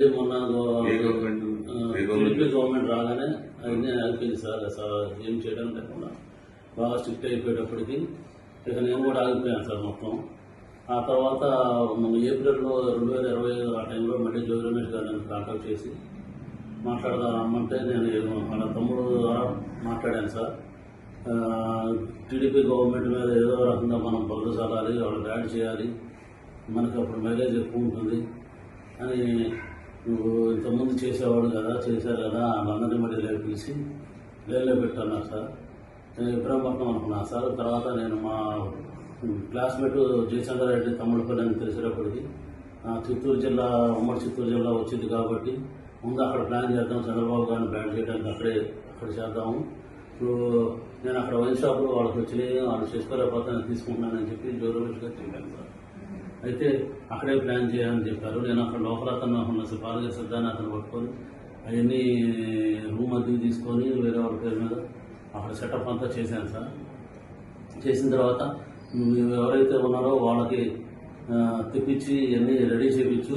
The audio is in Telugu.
మొన్న గవర్నమెంట్ టీడీపీ రాగానే అది అయిపోయింది సార్ అసలు ఏం చేయడం లేకుండా. బాగా స్ట్రిక్ట్ అయిపోయేటప్పటికి ఇక నేను కూడా ఆగిపోయాను సార్ మొత్తం. ఆ తర్వాత మన ఏప్రిల్లో రెండు వేల ఇరవై ఐదు ఆ టైంలో మళ్ళీ జోగి రమేష్ గారు కాంటాక్ట్ చేసి మాట్లాడదా రమ్మంటే నేను మన తమ్ముడు ద్వారా మాట్లాడాను సార్. టీడీపీ గవర్నమెంట్ మీద ఏదో రకంగా మనం బదులు చల్లాలి వాళ్ళకి యాడ్ చేయాలి మనకి అప్పుడు మైలేజ్ ఎక్కువ ఉంటుంది అని నువ్వు ఇంతకుముందు చేసేవాడు కదా చేశారు కదా వాళ్ళందరినీ మళ్ళీ లేపు లేలో పెట్టాను సార్. నేను ఇబ్రాహీంపట్నం అనుకున్నా సార్. తర్వాత నేను మా క్లాస్మేట్ జయచంద్ర రెడ్డి తమ్ముడిపల్లి అని తెలిసేటప్పటికి చిత్తూరు జిల్లా ఉమ్మడి చిత్తూరు జిల్లా వచ్చింది కాబట్టి ముందు అక్కడ ప్లాన్ చేద్దాం చంద్రబాబు గారిని బ్యాన్ చేయడానికి అక్కడే అక్కడ చేద్దాము. ఇప్పుడు నేను అక్కడ వైన్ షాప్లో వాళ్ళకి వచ్చినాయి వాళ్ళు చేసుకోలేకపోతే నేను తీసుకుంటున్నానని చెప్పి జోరమేష్ గారు చెప్పాను సార్. అయితే అక్కడే ప్లాన్ చేయాలని చెప్పారు. నేను అక్కడ లోపల అతను ఉన్న సిఫారు సిద్ధాన్ని అతను పట్టుకొని అవన్నీ రూమ్ అద్దెకి తీసుకొని వేరే వాళ్ళ పేరు మీద అక్కడ సెటప్ అంతా చేశాను సార్. చేసిన తర్వాత మీరు ఎవరైతే ఉన్నారో వాళ్ళకి తెప్పించి ఇవన్నీ రెడీ చేయించు